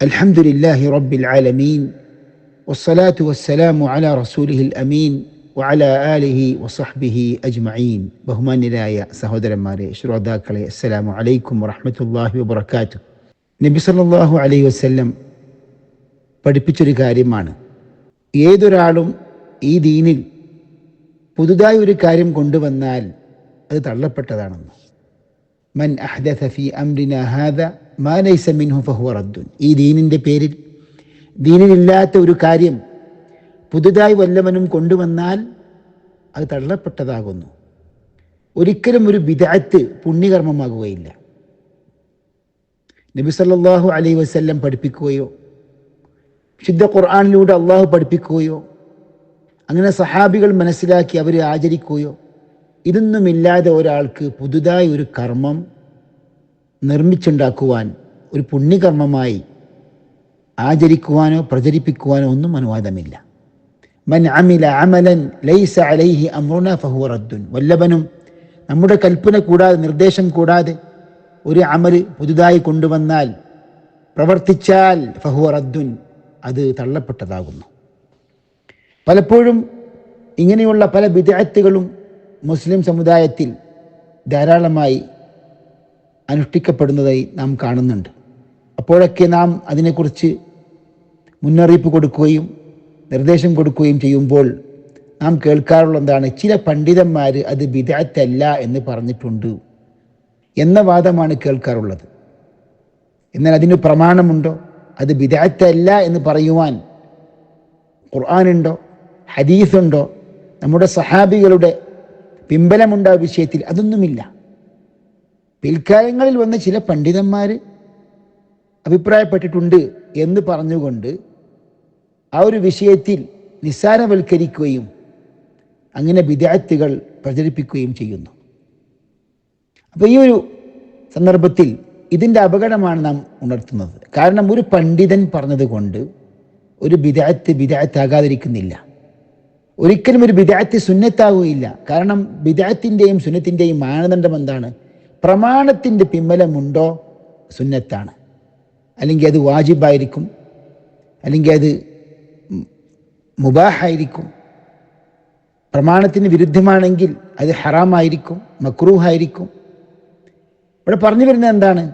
الحمد لله رب العالمين والصلاة والسلام على رسوله الأمين وعلى آله وصحبه أجمعين ബഹുമാന്യരായ സഹോദരന്മാരെ ശ്രോതാക്കളെ അസ്സലാമു അലൈക്കും വറഹ്മത്തുള്ളാഹി വബറകാത്തു നബി സല്ലല്ലാഹു അലൈഹി വസല്ലം പഠിപ്പിച്ചൊരു കാര്യമാണ് ഏതൊരാളും ഈ ദീനിൽ പുതുതായി ഒരു കാര്യം കൊണ്ടുവന്നാൽ അത് തള്ളപ്പെട്ടതാണെന്ന് മൻ അഹ്ദഥ ഫി അംരിന ഹാദ മാ ലൈസ മിൻഹു ഈ ദീനിന്റെ പേരിൽ ദീനിലില്ലാത്ത ഒരു കാര്യം പുതുതായി വല്ലവനും കൊണ്ടുവന്നാൽ അത് തള്ളപ്പെട്ടതാകുന്നു. ഒരിക്കലും ഒരു വിദഗ്ധത്ത് പുണ്യകർമ്മമാകുകയില്ല. നബി സല്ലാഹു അലൈ വസ്ല്ലം പഠിപ്പിക്കുകയോ ശുദ്ധ ഖുർആാനിലൂടെ അള്ളാഹു പഠിപ്പിക്കുകയോ അങ്ങനെ സഹാബികൾ മനസ്സിലാക്കി അവർ ആചരിക്കുകയോ ഇതൊന്നുമില്ലാതെ ഒരാൾക്ക് പുതുതായി ഒരു കർമ്മം നിർമ്മിച്ചുണ്ടാക്കുവാൻ ഒരു പുണ്യകർമ്മമായി ആചരിക്കുവാനോ പ്രചരിപ്പിക്കുവാനോ ഒന്നും അനുവാദമില്ല. മൻ അമില അമലൻ ലൈസ അലൈഹി അമ്രുന ഫഹുവ റദ്ദുൻ. വല്ലവനും നമ്മുടെ കൽപ്പന കൂടാതെ നിർദ്ദേശം കൂടാതെ ഒരു അമൽ പുതുതായി കൊണ്ടുവന്നാൽ പ്രവർത്തിച്ചാൽ ഫഹുവ റദ്ദുൻ അത് തള്ളപ്പെട്ടതാകുന്നു. പലപ്പോഴും ഇങ്ങനെയുള്ള പല വിദഗ്ധകളും മുസ്ലിം സമുദായത്തിൽ ധാരാളമായി അനുഷ്ഠിക്കപ്പെടുന്നതായി നാം കാണുന്നുണ്ട്. അപ്പോഴൊക്കെ നാം അതിനെക്കുറിച്ച് മുന്നറിയിപ്പ് കൊടുക്കുകയും നിർദ്ദേശം കൊടുക്കുകയും ചെയ്യുമ്പോൾ നാം കേൾക്കാറുള്ള എന്താണ് ചില പണ്ഡിതന്മാർ അത് വിദഗ്ധല്ല എന്ന് പറഞ്ഞിട്ടുണ്ട് എന്ന വാദമാണ് കേൾക്കാറുള്ളത്. എന്നാൽ അതിന് പ്രമാണമുണ്ടോ? അത് വിദഗ്ധല്ല എന്ന് പറയുവാൻ ഖുർആാനുണ്ടോ? ഹദീസുണ്ടോ? നമ്മുടെ സഹാബികളുടെ പിമ്പലമുണ്ടോ ആ വിഷയത്തിൽ. അതൊന്നുമില്ല. പിൽക്കാലങ്ങളിൽ വന്ന ചില പണ്ഡിതന്മാർ അഭിപ്രായപ്പെട്ടിട്ടുണ്ട് എന്ന് പറഞ്ഞുകൊണ്ട് ആ ഒരു വിഷയത്തിൽ നിസ്സാരവൽക്കരിക്കുകയും അങ്ങനെ വിദ്യാർത്ഥികൾ പ്രചരിപ്പിക്കുകയും ചെയ്യുന്നു. അപ്പോൾ ഈ ഒരു സന്ദർഭത്തിൽ ഇതിന്റെ അപകടമാണ് നാം ഉണർത്തുന്നത്. കാരണം ഒരു പണ്ഡിതൻ പറഞ്ഞതുകൊണ്ട് ഒരു വിദാത്ത് വിദാത്താകാതിരിക്കുന്നില്ല ഒരിക്കലും ഒരു വിദാത്ത് സുന്നത്താവുകയില്ല. കാരണം വിദാത്തിന്റെയും സുന്നത്തിന്റെയും മാനദണ്ഡം എന്താണ്? പ്രമാണത്തിന്റെ പിമ്മലമുണ്ടോ സുന്നത്താണ്. അല്ലെങ്കിൽ അത് വാജിബായിരിക്കും. അല്ലെങ്കിൽ അത് മുബാഹായിരിക്കും. പ്രമാണത്തിന് വിരുദ്ധമാണെങ്കിൽ അത് ഹറാമായിരിക്കും മക്രൂഹായിരിക്കും. ഇവിടെ പറഞ്ഞു വരുന്നത് എന്താണ്?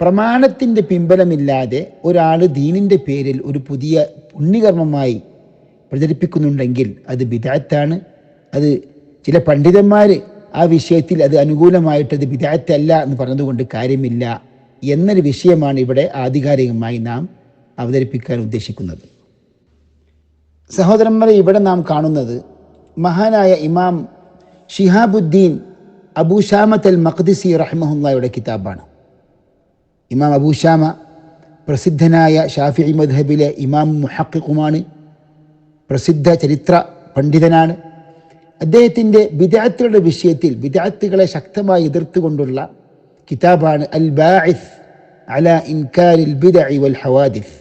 പ്രമാണത്തിന്റെ പിമ്പലമില്ലാതെ ഒരാൾ ദീനിന്റെ പേരിൽ ഒരു പുതിയ പുണ്യകർമ്മമായി പ്രചരിപ്പിക്കുന്നുണ്ടെങ്കിൽ അത് ബിദാത്താണ് അത് ചില പണ്ഡിതന്മാർ ആ വിഷയത്തിൽ അത് അനുകൂലമായിട്ട് അത് വിദഗ്ധല്ല എന്ന് പറഞ്ഞതുകൊണ്ട് കാര്യമില്ല എന്നൊരു വിഷയമാണ് ഇവിടെ ആധികാരികമായി നാം അവതരിപ്പിക്കാൻ ഉദ്ദേശിക്കുന്നത്. സഹോദരന്മാരെ ഇവിടെ നാം കാണുന്നത് മഹാനായ ഇമാം ഷിഹാബുദ്ദീൻ അബൂഷാമത്ത് അൽ മഖ്ദിസി റഹ്മുല്ലായുടെ കിതാബാണ്. ഇമാം അബൂഷാമ പ്രസിദ്ധനായ ഷാഫി മദ്ഹബിലെ ഇമാം മുഹക്കുമാണ് പ്രസിദ്ധ ചരിത്ര പണ്ഡിതനാണ്. അദ്ദേഹത്തിന്റെ വിദാത്തുകളുടെ വിഷയത്തിൽ വിദാത്തുകളെ ശക്തമായി എതിർത്തുകൊണ്ടുള്ള കിതാബാണ് അൽ ബാഇഫ് അല ഇൻകാരിൽ വൽ ഹവാദിഫ്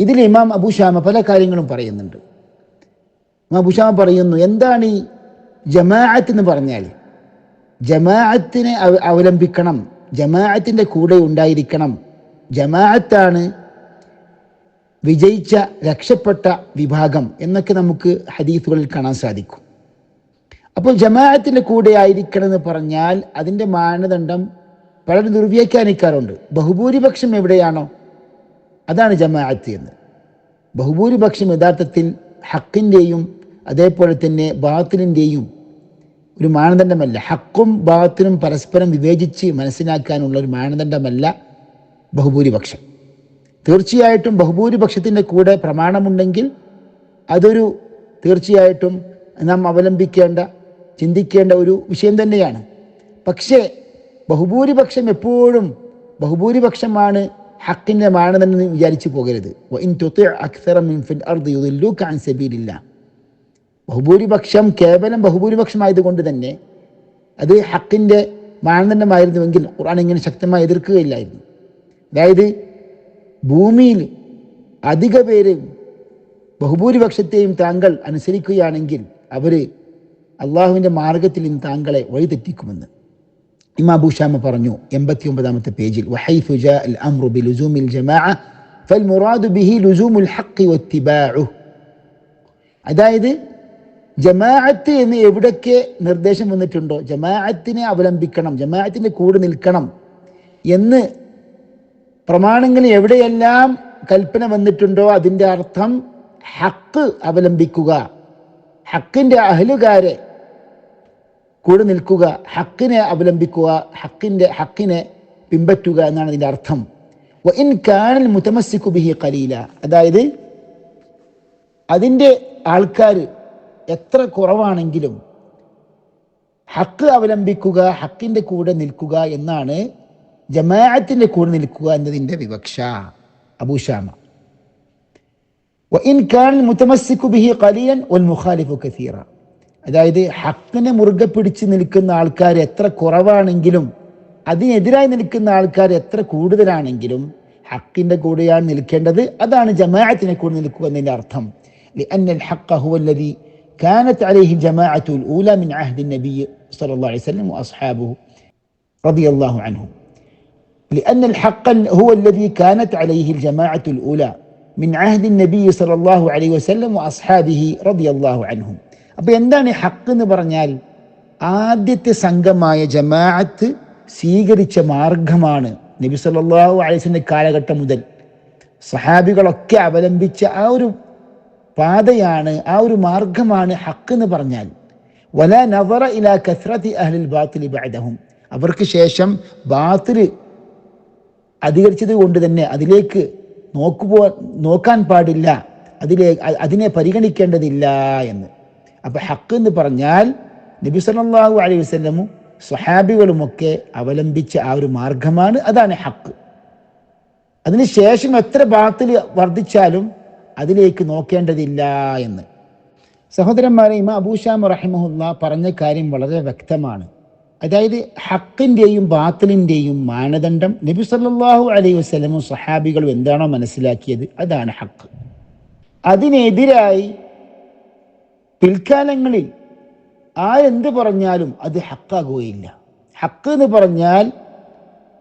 ഇതിൽ ഇമാം അബുഷാമ പല കാര്യങ്ങളും പറയുന്നുണ്ട്. ഇമാം അബുഷാമ പറയുന്നു എന്താണ് ഈ ജമാഅത്ത് എന്ന് പറഞ്ഞാൽ? ജമാഅത്തിനെ അവലംബിക്കണം. ജമാഅത്തിന്റെ കൂടെ ഉണ്ടായിരിക്കണം. ജമാഅത്താണ് വിജയിച്ച രക്ഷപ്പെട്ട വിഭാഗം എന്നൊക്കെ നമുക്ക് ഹദീസുകളിൽ കാണാൻ സാധിക്കും. അപ്പോൾ ജമാഅത്തിന്റെ കൂടെ ആയിരിക്കണം എന്ന് പറഞ്ഞാൽ അതിന്റെ മാനദണ്ഡം പലരും ദുർവ്യാഖ്യാനിക്കാറുണ്ട്. ബഹുഭൂരിപക്ഷം എവിടെയാണോ? അതാണ് ജമാഅത്ത് എന്ന്. ബഹുഭൂരിപക്ഷം യഥാർത്ഥത്തിൽ ഹക്കിന്റെയും അതേപോലെ തന്നെ ബാത്തിലിന്റെയും ഒരു മാനദണ്ഡമല്ല. ഹക്കും ബാത്തിനും പരസ്പരം വിവേചിച്ച് മനസ്സിലാക്കാനുള്ള ഒരു മാനദണ്ഡമല്ല ബഹുഭൂരിപക്ഷം. തീർച്ചയായിട്ടും ബഹുഭൂരിപക്ഷത്തിന്റെ കൂടെ പ്രമാണമുണ്ടെങ്കിൽ അതൊരു തീർച്ചയായിട്ടും നാം അവലംബിക്കേണ്ട ചിന്തിക്കേണ്ട ഒരു വിഷയം തന്നെയാണ്. പക്ഷേ ബഹുഭൂരിപക്ഷം എപ്പോഴും ബഹുഭൂരിപക്ഷമാണ് ഹക്കിന്റെ മാനദണ്ഡം വിചാരിച്ചു പോകരുത്. ബഹുഭൂരിപക്ഷം കേവലം ബഹുഭൂരിപക്ഷമായതുകൊണ്ട് തന്നെ അത് ഹക്കിന്റെ മാനദണ്ഡമായിരുന്നുവെങ്കിൽ ഖുർആൻ ഇങ്ങനെ ശക്തമായി എതിർക്കുകയില്ലായിരുന്നു. അതായത് ഭൂമിയിൽ അധിക പേര് ബഹുഭൂരിപക്ഷത്തെയും താങ്കൾ അനുസരിക്കുകയാണെങ്കിൽ അവർ അള്ളാഹുവിന്റെ മാർഗത്തിൽ നിന്ന് താങ്കളെ വഴിതെറ്റിക്കുമെന്ന്. ഇമാ ബുഷാമ പറഞ്ഞു എൺപത്തി ഒമ്പതാമത്തെ പേജിൽ അതായത് ജമാഅത്ത് എന്ന് എവിടൊക്കെ നിർദ്ദേശം വന്നിട്ടുണ്ടോ ജമാഅത്തിനെ അവലംബിക്കണം ജമാഅത്തിന്റെ കൂടെ നിൽക്കണം എന്ന് പ്രമാണങ്ങൾ എവിടെയെല്ലാം കൽപ്പന വന്നിട്ടുണ്ടോ അതിന്റെ അർത്ഥം ഹക്ക് അവലംബിക്കുക. ഹക്കിന്റെ അഹലുകാരെ കൂടെ നിൽക്കുക ഹക്കിനെ അവലംബിക്കുക ഹക്കിന്റെ ഹക്കിനെ പിമ്പറ്റുക എന്നാണ് ഇതിന്റെ അർത്ഥം. ഇൻ കാനൽ മുത്തമസിക്കു ബിഹി കലീല അതായത് അതിന്റെ ആൾക്കാർ എത്ര കുറവാണെങ്കിലും ഹക്ക് അവലംബിക്കുക ഹക്കിന്റെ കൂടെ നിൽക്കുക എന്നാണ് ജമാഅത്തിൻ്റെ കൂടെ നിൽക്കുക എന്നതിൻ്റെ വിവക്ഷ അബൂഷാമ وإن كان المتمسك به قليلا والمخالف كثيرا അതായത് ഹക്കിനെ മുറുകെ പിടിച്ച് നിൽക്കുന്ന ആൾക്കാർ എത്ര കുറവാണെങ്കിലും അതിനെതിരായി നിൽക്കുന്ന ആൾക്കാർ എത്ര കൂടുതലാണെങ്കിലും ഹക്കിന്റെ കൂടെയാണ് നിൽക്കേണ്ടത് അതാണ് ജമാഅത്തിനെ കൂടെ നിൽക്കുക എന്നതിന്റെ അർത്ഥം لأن الحق هو الذي كانت عليه الجماعة الأولى من عهد النبي صلى الله عليه وسلم وأصحابه رضي الله عنهم لأن الحق هو الذي كانت عليه الجماعة الأولى من عهد النبي صلى الله عليه وسلم وأصحابه رضي الله عنهم അപ്പോൾ എന്താണ് ഈ ഹക്ക് എന്ന് പറഞ്ഞാൽ ആദ്യത്തെ സംഘമായ ജമാഅത്ത് സ്വീകരിച്ച മാർഗമാണ് നബി സല്ലല്ലാഹു അലൈഹി വസല്ലം കാലഘട്ടം മുതൽ സഹാബികളൊക്കെ അവലംബിച്ച ആ ഒരു പാതയാണ് ആ ഒരു മാർഗമാണ് ഹക്ക് എന്ന് പറഞ്ഞാൽ വല നവറ ഇല കസ്രത്തി അഹ്ലിൽ ബാത്തിൽ ബഅദഹും അവർക്ക് ശേഷം ബാത്തിൽ അധികരിച്ചത് കൊണ്ട് തന്നെ അതിലേക്ക് നോക്കുപോ നോക്കാൻ പാടില്ല. അതിലെ അതിനെ പരിഗണിക്കേണ്ടതില്ല എന്ന്. അപ്പൊ ഹക്ക് എന്ന് പറഞ്ഞാൽ നബി സല്ലാഹു അലൈഹി വസ്ലമും സ്വഹാബികളുമൊക്കെ അവലംബിച്ച ആ ഒരു മാർഗമാണ് അതാണ് ഹക്ക്. അതിനുശേഷം എത്ര ബാത്തിൽ വർദ്ധിച്ചാലും അതിലേക്ക് നോക്കേണ്ടതില്ല എന്ന്. സഹോദരന്മാരെ ഇമാ അബൂഷാം റഹിമഹുല്ല പറഞ്ഞ കാര്യം വളരെ വ്യക്തമാണ്. അതായത് ഹക്കിന്റെയും ബാത്തിലിന്റെയും മാനദണ്ഡം നബി സല്ലാഹു അലൈഹി വസ്ലമും സഹാബികളും എന്താണോ മനസ്സിലാക്കിയത്? അതാണ് ഹക്ക്. അതിനെതിരായി പിൽക്കാലങ്ങളിൽ ആരെന്ത് പറഞ്ഞാലും അത് ഹക്കാകുകയില്ല. ഹക്ക് എന്ന് പറഞ്ഞാൽ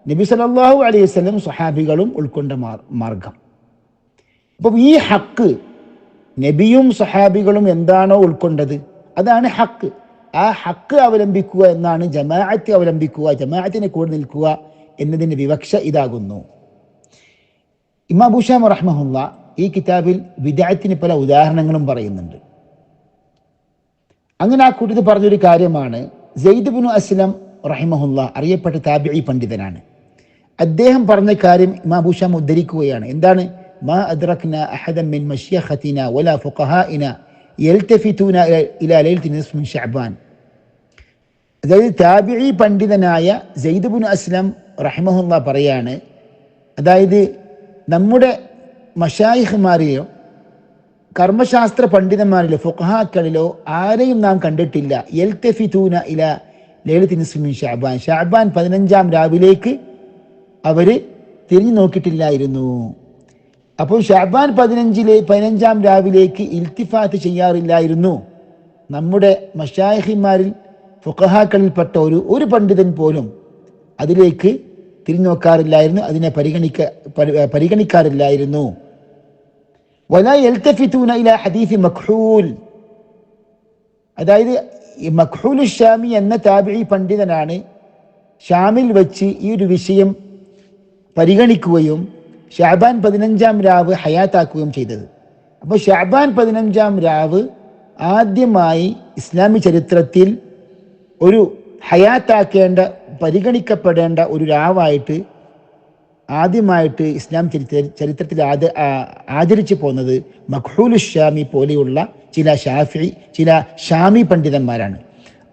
നബി സല്ലല്ലാഹു അലൈഹി വസല്ലം സഹാബികളും ഉൾക്കൊണ്ട മാർഗം. അപ്പം ഈ ഹക്ക് നബിയും സഹാബികളും എന്താണോ ഉൾക്കൊണ്ടത്? അതാണ് ഹക്ക്. ആ ഹക്ക് അവലംബിക്കുക എന്നാണ് ജമാഅത്ത് അവലംബിക്കുക ജമാഅത്തിനെ കൂടെ നിൽക്കുക എന്നതിന്റെ വിവക്ഷ ഇതാകുന്നു. ഇമാബുഷാം റഹ്മഹുല്ല ഈ കിതാബിൽ വിദായത്തിന് പല ഉദാഹരണങ്ങളും പറയുന്നുണ്ട്. അങ്ങനെ ആ കൂട്ടത്തിൽ പറഞ്ഞൊരു കാര്യമാണ്. സെയ്ദ് ബിനു അസ്ലം റഹിമഹുല്ല അറിയപ്പെട്ട താബിഈ പണ്ഡിതനാണ്. അദ്ദേഹം പറഞ്ഞ കാര്യം ഇമാബുഷാം ഉദ്ധരിക്കുകയാണ്. എന്താണ്? മാ അദ്റക്ന അഹദൻ മിൻ മഷ്യഖത്തിന വലാ ഫുഖഹാഇന യൽതഫിതൂന ഇലാ ലൈലത്തി നിസ്മിൻ മിൻ ശഅബാൻ അതായത് താബിഴി പണ്ഡിതനായ സെയ്ദ് ബിനു അസ്ലം റഹ്മഹുല്ല പറയാണ് അതായത് നമ്മുടെ മഷായിഹ്മാരെയോ കർമ്മശാസ്ത്ര പണ്ഡിതന്മാരിലോ ഫുഖഹാക്കളിലോ ആരെയും നാം കണ്ടിട്ടില്ല. എൽത്തഫിതൂന ഇല ലേലത്തി നിസ്മിൻ ഷാബാൻ. ഷാബാൻ പതിനഞ്ചാം രാവിലേക്ക് അവർ തിരിഞ്ഞു നോക്കിയിട്ടില്ലായിരുന്നു. അപ്പോൾ ഷാബാൻ പതിനഞ്ചിലെ പതിനഞ്ചാം രാവിലേക്ക് ഇൽത്തിഫാത്ത് ചെയ്യാറില്ലായിരുന്നു. നമ്മുടെ മഷായിഹിമാരിൽ ഫുഖഹാക്കളിൽപ്പെട്ട ഒരു ഒരു പണ്ഡിതൻ പോലും അതിലേക്ക് തിരിഞ്ഞോക്കാറില്ലായിരുന്നു അതിനെ പരിഗണിക്ക പരിഗണിക്കാറില്ലായിരുന്നു. വല എൽത്തഫിത്തൂന അതായത് ഈ മഖ്ഹൂൽ ഷാമി എന്ന താബിഴി പണ്ഡിതനാണ് ഷാമിൽ വെച്ച് ഈ ഒരു വിഷയം പരിഗണിക്കുകയും ഷാബാൻ പതിനഞ്ചാം രാവ് ഹയാത്താക്കുകയും ചെയ്തത്. അപ്പോൾ ഷാബാൻ പതിനഞ്ചാം രാവ് ആദ്യമായി ഇസ്ലാമി ചരിത്രത്തിൽ ഒരു ഹയാത്താക്കേണ്ട പരിഗണിക്കപ്പെടേണ്ട ഒരു രാവായിട്ട് ആദ്യമായിട്ട് ഇസ്ലാം ചരിത്ര ചരിത്രത്തിൽ ആദ ആചരിച്ചു പോകുന്നത് മഖ്ഹൂൽ ഷാമി പോലെയുള്ള ചില ഷാഫി ചില ഷാമി പണ്ഡിതന്മാരാണ്.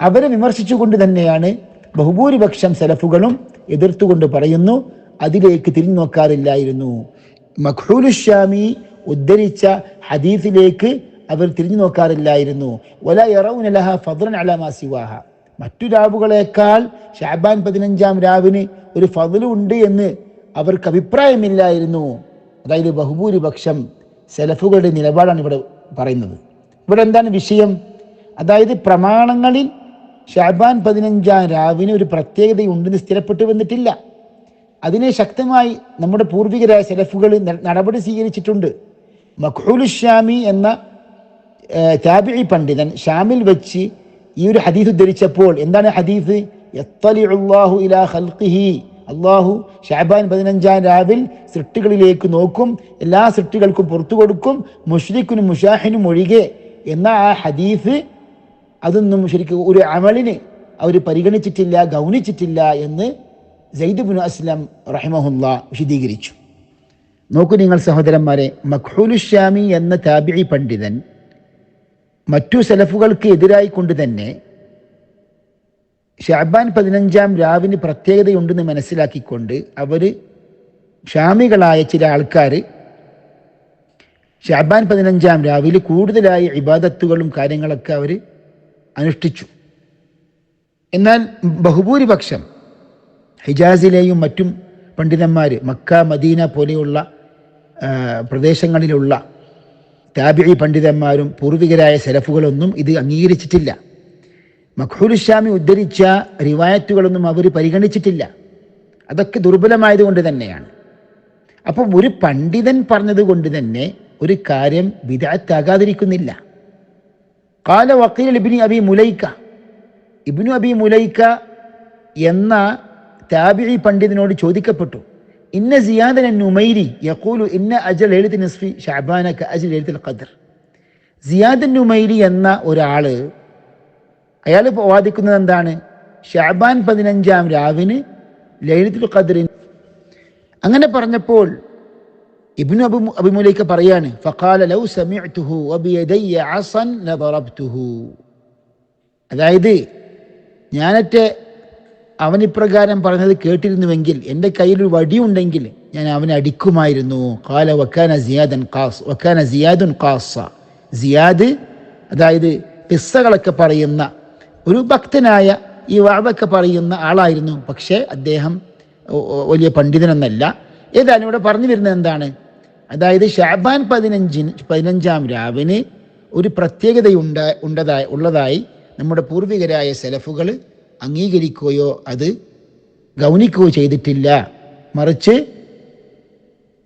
അവരെ വിമർശിച്ചുകൊണ്ട് തന്നെയാണ് ബഹുഭൂരിപക്ഷം സെലഫുകളും എതിർത്തുകൊണ്ട് പറയുന്നു അതിലേക്ക് തിരിഞ്ഞു നോക്കാറില്ലായിരുന്നു ഷാമി ഉദ്ധരിച്ച ഹദീഫിലേക്ക് അവർ തിരിഞ്ഞു നോക്കാറില്ലായിരുന്നു ഒല യറൗനലഹ ഫദ്രൻ അലാമാ സിവാഹ. മറ്റു രാവുകളേക്കാൾ ഷാബാൻ പതിനഞ്ചാം രാവിന് ഒരു ഫതിലുണ്ട് എന്ന് അവർക്ക് അഭിപ്രായമില്ലായിരുന്നു. അതായത് ബഹുഭൂരിപക്ഷം സെലഫുകളുടെ നിലപാടാണ് ഇവിടെ പറയുന്നത്. ഇവിടെ എന്താണ് വിഷയം? അതായത് പ്രമാണങ്ങളിൽ ഷാബാൻ പതിനഞ്ചാം രാവിന് ഒരു പ്രത്യേകതയുണ്ടെന്ന് സ്ഥിരപ്പെട്ടു വന്നിട്ടില്ല അതിനെ ശക്തമായി നമ്മുടെ പൂർവികരായ സെലഫുകൾ നടപടി സ്വീകരിച്ചിട്ടുണ്ട്. മഖ്ഹൂൽ ഷ്യാമി എന്ന താബിഴി പണ്ഡിതൻ ഷാമിൽ വെച്ച് ഈ ഒരു ഹദീസ് ഉദ്ധരിച്ചപ്പോൾ എന്താണ് ഹദീസ്? എത്തലിഹു ഇലാ ഖൽഖിഹി. അള്ളാഹു ഷാബാൻ പതിനഞ്ചാം രാവിൽ സൃഷ്ടികളിലേക്ക് നോക്കും എല്ലാ സൃഷ്ടികൾക്കും പുറത്തു കൊടുക്കും മുഷ്രിഖിനും മുഷാഹിനും ഒഴികെ. എന്ന ആ ഹദീസ് അതൊന്നും ശരിക്കും ഒരു അമലിന് അവർ പരിഗണിച്ചിട്ടില്ല ഗൗനിച്ചിട്ടില്ല എന്ന് ജയ്ദുബിൻ അസ്ലം റഹിമഹുല്ല വിശദീകരിച്ചു. നോക്കൂ നിങ്ങൾ സഹോദരന്മാരെ മഖ്ഹുലുഷാമി എന്ന താബിഴി പണ്ഡിതൻ മറ്റു സെലഫുകൾക്ക് എതിരായി കൊണ്ട് തന്നെ ഷാബാൻ പതിനഞ്ചാം രാവിന് പ്രത്യേകതയുണ്ടെന്ന് മനസ്സിലാക്കിക്കൊണ്ട് അവർ ഷാമികളായ ചില ആൾക്കാർ ഷാബാൻ പതിനഞ്ചാം രാവിലെ കൂടുതലായി ഇബാദത്തുകളും കാര്യങ്ങളൊക്കെ അവർ അനുഷ്ഠിച്ചു. എന്നാൽ ബഹുഭൂരിപക്ഷം ഹിജാസിലെയും മറ്റും പണ്ഡിതന്മാർ മക്ക മദീന പോലെയുള്ള പ്രദേശങ്ങളിലുള്ള താബിഴി പണ്ഡിതന്മാരും പൂർവികരായ സെലഫുകളൊന്നും ഇത് അംഗീകരിച്ചിട്ടില്ല. മഖ്ഹുലുഷാമി ഉദ്ധരിച്ച റിവായത്തുകളൊന്നും അവർ പരിഗണിച്ചിട്ടില്ല. അതൊക്കെ ദുർബലമായതുകൊണ്ട് തന്നെയാണ്. അപ്പം ഒരു പണ്ഡിതൻ പറഞ്ഞതുകൊണ്ട് തന്നെ ഒരു കാര്യം വിദാത്താകാതിരിക്കുന്നില്ല കാല വക്കീൽ ഇബിനി അബി മുലൈക്ക. ഇബിനു അബി മുലൈക്ക എന്ന താബിഴി പണ്ഡിതനോട് ചോദിക്കപ്പെട്ടു. ഇന്ന സിയാദൻ നുമൈരി യക്കൂലു ഇന്ന അജൽ എഴുതി നസ്ഫി ഷാബാനക്ക് അജൽ എഴുത്തിൽ ഖദർ. സിയാദൻ നുമൈരി എന്ന ഒരാൾ അയാൾ വാദിക്കുന്നത് എന്താണ്? ഷാബാൻ പതിനഞ്ചാം രാവിന് ലൈലത്തുൽ ഖദറിൻ അങ്ങനെ പറഞ്ഞപ്പോൾ ഇബ്നു അബു അബിമുലൈക്ക് പറയാണ് ഫഖാല ലൗ സമിഅ്തുഹു വബിയദയ്യ അസൻ ലദറബ്തുഹു. അതായത് ഞാനറ്റെ അവൻ ഇപ്രകാരം പറഞ്ഞത് കേട്ടിരുന്നുവെങ്കിൽ എന്റെ കയ്യിൽ ഒരു വടിയുണ്ടെങ്കിൽ ഞാൻ അവനെ അടിക്കുമായിരുന്നു. കാല വക്കാന സിയാദൻ കാസ് വക്കാന സിയാദുൻ കാസ സിയാദ് അതായത് പിസ്സകളൊക്കെ പറയുന്ന ഒരു ഭക്തനായ ഈ വാതൊക്കെ പറയുന്ന ആളായിരുന്നു. പക്ഷേ അദ്ദേഹം വലിയ പണ്ഡിതനൊന്നല്ല. ഏതായാലും ഇവിടെ പറഞ്ഞു വരുന്നത് എന്താണ്? അതായത് ഷാബാൻ പതിനഞ്ചിന് പതിനഞ്ചാം രാവിന് ഒരു പ്രത്യേകതയുണ്ട ഉണ്ടതായി ഉള്ളതായി നമ്മുടെ പൂർവികരായ സെലഫുകൾ അംഗീകരിക്കുകയോ അത് ഗൗനിക്കുകയോ ചെയ്തിട്ടില്ല. മറിച്ച്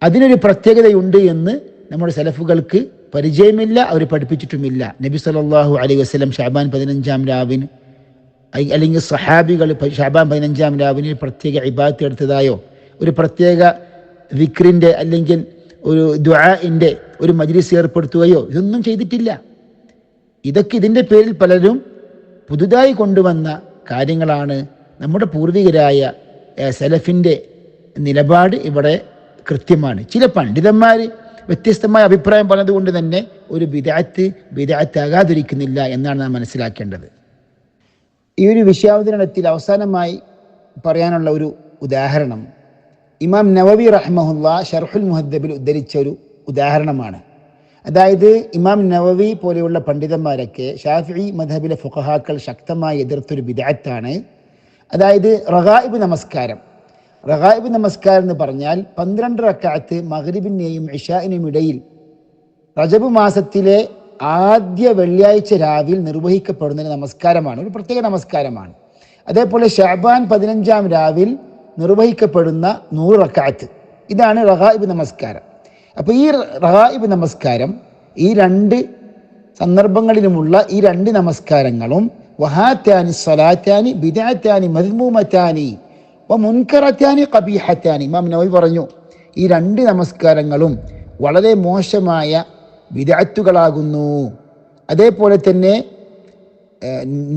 അതിനൊരു പ്രത്യേകതയുണ്ട് എന്ന് നമ്മുടെ സെലഫുകൾക്ക് പരിചയമില്ല അവർ പഠിപ്പിച്ചിട്ടുമില്ല. നബി സല്ലാഹു അലൈഹി വസ്ലം ഷാബാൻ പതിനഞ്ചാം രാവിന് അല്ലെങ്കിൽ സഹാബികൾ ഷാബാൻ പതിനഞ്ചാം രാവിന് പ്രത്യേക ഇബാത്ത് എടുത്തതായോ ഒരു പ്രത്യേക വിക്രിന്റെ അല്ലെങ്കിൽ ഒരു ദ്വാഇന്റെ ഒരു മജ്ലിസ് ഏർപ്പെടുത്തുകയോ ഇതൊന്നും ചെയ്തിട്ടില്ല. ഇതൊക്കെ ഇതിന്റെ പേരിൽ പലരും പുതുതായി കൊണ്ടുവന്ന കാര്യങ്ങളാണ് നമ്മുടെ പൂർവികരായ സെലഫിന്റെ നിലപാട് ഇവിടെ കൃത്യമാണ്. ചില പണ്ഡിതന്മാർ വ്യത്യസ്തമായ അഭിപ്രായം പറഞ്ഞതുകൊണ്ട് തന്നെ ഒരു വിദാത്ത് വിദാത്താകാതിരിക്കുന്നില്ല എന്നാണ് നാം മനസ്സിലാക്കേണ്ടത്. ഈ ഒരു വിഷയാവതരണത്തിൽ അവസാനമായി പറയാനുള്ള ഒരു ഉദാഹരണം. ഇമാം നവവി റഹ്മഹുല്ല ഷർഹുൽ മുഹദ്ദബിൽ ഉദ്ധരിച്ച ഒരു ഉദാഹരണമാണ്. അതായത് ഇമാം നവവി പോലെയുള്ള പണ്ഡിതന്മാരൊക്കെ ഷാഫി മധബിലെ ഫുഖഹാക്കൾ ശക്തമായി എതിർത്തൊരു വിദാത്താണ് അതായത് റഹായിബ് നമസ്കാരം. റഹായിബ് നമസ്കാരം എന്ന് പറഞ്ഞാൽ പന്ത്രണ്ട് റക്കാത്ത് മഹരിബിനെയും ഇഷാഇനും ഇടയിൽ റജബ് മാസത്തിലെ ആദ്യ വെള്ളിയാഴ്ച രാവിൽ നിർവഹിക്കപ്പെടുന്ന നമസ്കാരമാണ്. ഒരു പ്രത്യേക നമസ്കാരമാണ്. അതേപോലെ ഷാബാൻ പതിനഞ്ചാം രാവിൽ നിർവഹിക്കപ്പെടുന്ന നൂറ് റക്കാത്ത് ഇതാണ് റഹായിബ് നമസ്കാരം. അപ്പോൾ ഈ റഹായിബ് നമസ്കാരം ഈ രണ്ട് സന്ദർഭങ്ങളിലുമുള്ള ഈ രണ്ട് നമസ്കാരങ്ങളും വഹാറ്റാനി സലാറ്റാനി ബിദാറ്റാനി മദ്മൂമറ്റാനി മുൻകറത്യാനി കബീഹറ്റാനി മാം നോയ് പറഞ്ഞു ഈ രണ്ട് നമസ്കാരങ്ങളും വളരെ മോശമായ വിദാത്തുകളാകുന്നു അതേപോലെ തന്നെ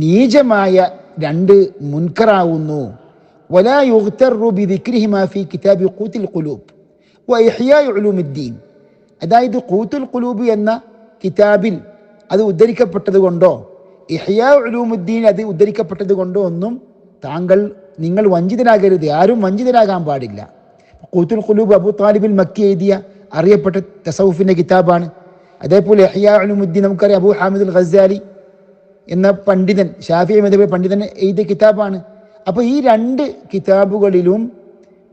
നീചമായ രണ്ട് മുൻകറാവുന്നു. വലാ യുഗ്തർ ഫി കിതാബി കൂത്തിൽ കുലൂപ്പ് വൈഹിയായ് ഉലൂമുദ്ദീൻ അതായത് കൂത്തുൽ കുലൂബ് എന്ന കിതാബിൽ അത് ഉദ്ധരിക്കപ്പെട്ടത് കൊണ്ടോ ഇഹ്യാ ഉലൂമുദ്ദീൻ അത് ഉദ്ധരിക്കപ്പെട്ടത് കൊണ്ടോ ഒന്നും താങ്കൾ നിങ്ങൾ വഞ്ചിതരാകരുത് ആരും വഞ്ചിതരാകാൻ പാടില്ല. കൂത്തുൽ കുലൂബ് അബു താലിബിൽ മക്കി എഴുതിയ അറിയപ്പെട്ട തസൗഫിന്റെ കിതാബാണ്. അതേപോലെ ഇഹ്യാ ഉലൂമുദ്ദീൻ നമുക്കറിയാം അബു ഹാമിദുൽ ഖസാലി എന്ന പണ്ഡിതൻ ഷാഫി മദബി പണ്ഡിതൻ എഴുതിയ കിതാബാണ്. അപ്പോൾ ഈ രണ്ട് കിതാബുകളിലും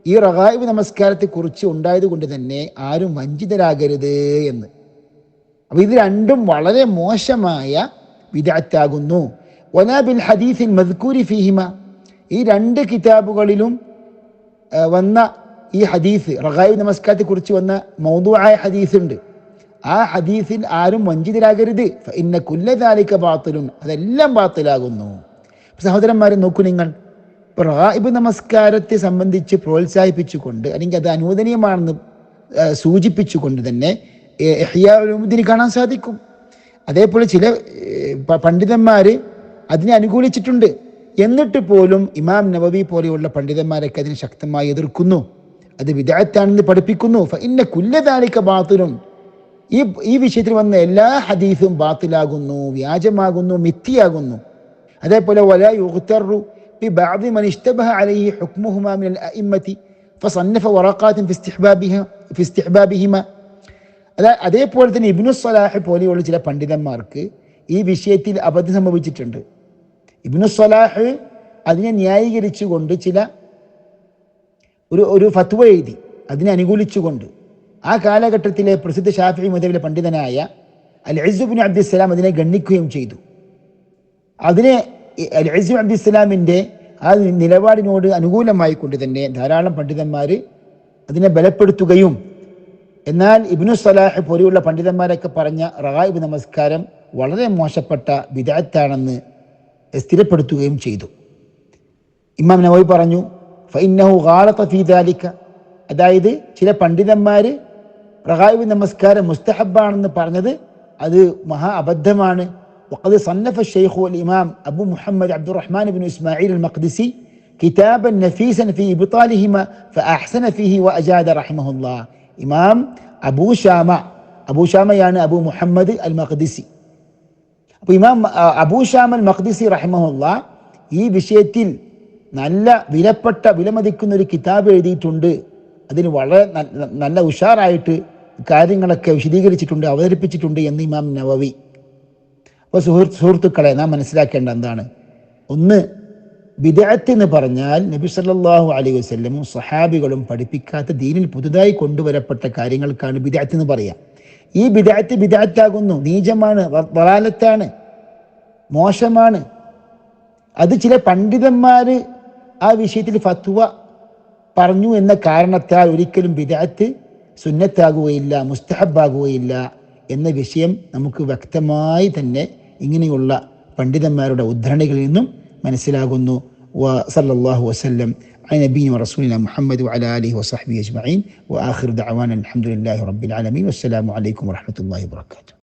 ഈ റഹായിബ് നമസ്കാരത്തെക്കുറിച്ച് ഉണ്ടായത് കൊണ്ട് തന്നെ ആരും വഞ്ചിതരാകരുത് എന്ന്. അപ്പോൾ ഇത് രണ്ടും വളരെ മോശമായ വിദാറ്റാകുന്നു ഒനാബിൻ ഹദീഫിൻ മദ്കൂരി ഫിഹിമ. ഈ രണ്ട് കിതാബുകളിലും വന്ന ഈ ഹദീസ് റഹായിബ് നമസ്കാരത്തെ കുറിച്ച് വന്ന മൗതുവായ ഹദീസ് ഉണ്ട് ആ ഹദീസിൽ ആരും വഞ്ചിതരാകരുത്. ഇന്ന കുല്ലതാലിക്ക ബാത്തിലും അതെല്ലാം ബാത്തിലാകുന്നു. സഹോദരന്മാരെ നോക്കൂ നിങ്ങൾ. റഗായിബ് നമസ്കാരത്തെ സംബന്ധിച്ച് പ്രോത്സാഹിപ്പിച്ചുകൊണ്ട് അല്ലെങ്കിൽ അത് അനുവദനീയമാണെന്ന് സൂചിപ്പിച്ചുകൊണ്ട് തന്നെ എഹ്യാദിന് കാണാൻ സാധിക്കും. അതേപോലെ ചില പണ്ഡിതന്മാർ അതിനെ അനുകൂലിച്ചിട്ടുണ്ട്. എന്നിട്ട് പോലും ഇമാം നവവി പോലെയുള്ള പണ്ഡിതന്മാരൊക്കെ അതിനെ ശക്തമായി എതിർക്കുന്നു. അത് വിദഗ്ധാണെന്ന് പഠിപ്പിക്കുന്നു. ഇന്ന കുല്ലതാലിക്ക ബാത്തിലും. ഈ ഈ വിഷയത്തിൽ വന്ന എല്ലാ ഹദീസും ബാത്തിലാകുന്നു വ്യാജമാകുന്നു മിത്തിയാകുന്നു അതേപോലെ വല യുഗ്തറു ببعض من اشتبه عليه حكمهما من الأئمة فصنف ورقات في استحبابها في استحبابهما അതാ അതേപോലെ തന്നെ ഇബ്നു സലാഹ് പോലെയുള്ള ചില പണ്ഡിതന്മാർക്ക് ഈ വിഷയത്തിൽ അബദ്ധം സംഭവിച്ചിട്ടുണ്ട് ഇബ്നു സലാഹ് അതിനെ ന്യായീകരിച്ചുകൊണ്ട് ചില ഒരു ഒരു ഫത്വ എഴുതി അതിനെ അനുകൂലിച്ചുകൊണ്ട് ആ കാലഘട്ടത്തിലെ പ്രസിദ്ധ ഷാഫി മുതവിലെ പണ്ഡിതനായ അൽ അസുബിൻ അബ്ദുസ്സലാം അതിനെ ഗണ്ണിക്കുകയും ചെയ്തു അതിനെ അൽ അബ്ദു ഇസ്ലാമിന്റെ ആ നിലപാടിനോട് അനുകൂലമായി കൊണ്ട് തന്നെ ധാരാളം പണ്ഡിതന്മാർ അതിനെ ബലപ്പെടുത്തുകയും എന്നാൽ ഇബ്നു സലാഹ് പോലെയുള്ള പണ്ഡിതന്മാരൊക്കെ പറഞ്ഞ റഹായിബ് നമസ്കാരം വളരെ മോശപ്പെട്ട വിദഗ്ധാണെന്ന് സ്ഥിരപ്പെടുത്തുകയും ചെയ്തു. ഇമാം നവോയി പറഞ്ഞു ഫൈനഹു ഗാളത്ത ഫീദാലിക്ക അതായത് ചില പണ്ഡിതന്മാർ റഹായിബ് നമസ്കാരം മുസ്തഹബാണെന്ന് പറഞ്ഞത് അത് മഹാ അബദ്ധമാണ്. وقد صنف الشيخ والإمام أبو محمد عبد الرحمن بن إسماعيل المقدسي كتابا نفيسا في إبطالهما فأحسن فيه وأجاد رحمه الله إمام أبو شامع أبو شامع يعني أبو محمد المقدسي അപ്പോൾ ഇമാം ആ, അബൂ ഷാമൽ മഖ്ദിസി റഹിമഹുല്ല ഈ വിഷയത്തിൽ നല്ല വിലപ്പെട്ട വിലമതിക്കുന്ന ഒരു കിതാബ് എഴുതിയിട്ടുണ്ട് അതിന് വളരെ നല്ല- നല്ല ഉഷാറായിട്ട് കാര്യങ്ങളൊക്കെ വിശദീകരിച്ചിട്ടുണ്ട് അവതരിപ്പിച്ചിട്ടുണ്ട് എന്ന് ഇമാം നവവി അപ്പോൾ സുഹൃത്ത് സുഹൃത്തുക്കളെ നാം മനസ്സിലാക്കേണ്ട എന്താണ്? ഒന്ന് ബിദഅത്ത് എന്ന് പറഞ്ഞാൽ നബി സല്ലാഹു അലൈഹി വസ്ല്ലമും സഹാബികളും പഠിപ്പിക്കാത്ത ദീനിൽ പുതുതായി കൊണ്ടുവരപ്പെട്ട കാര്യങ്ങൾക്കാണ് ബിദഅത്ത് എന്ന് പറയാം. ഈ വിദേഹത്ത് വിദേഹത്താകുന്നു നീചമാണ് വലാലത്താണ് മോശമാണ്. അത് ചില പണ്ഡിതന്മാർ ആ വിഷയത്തിൽ ഫത്വ പറഞ്ഞു എന്ന കാരണത്താൽ ഒരിക്കലും വിദേഹത്ത് സുന്നത്താകുകയില്ല മുസ്തഹബാകുകയില്ല എന്ന വിഷയം നമുക്ക് വ്യക്തമായി തന്നെ ഇങ്ങനെയുള്ള പണ്ഡിതന്മാരുടെ ഉദ്ധരണികളിൽ നിന്നും മനസ്സിലാകുന്നു വസല്ലാഹു വസ്ല്ലം നബീന റസൂലിന മുഹമ്മദ് അല അലി വസഹബി അജ്മീൻ വാഹിർ ദവാൻ അലഹമുല്ലാഹി റബ്ബിൽ ആലമീൻ വസ്സലാമലൈക്കും വാഹമത്തല്ലാഹി വാത്തു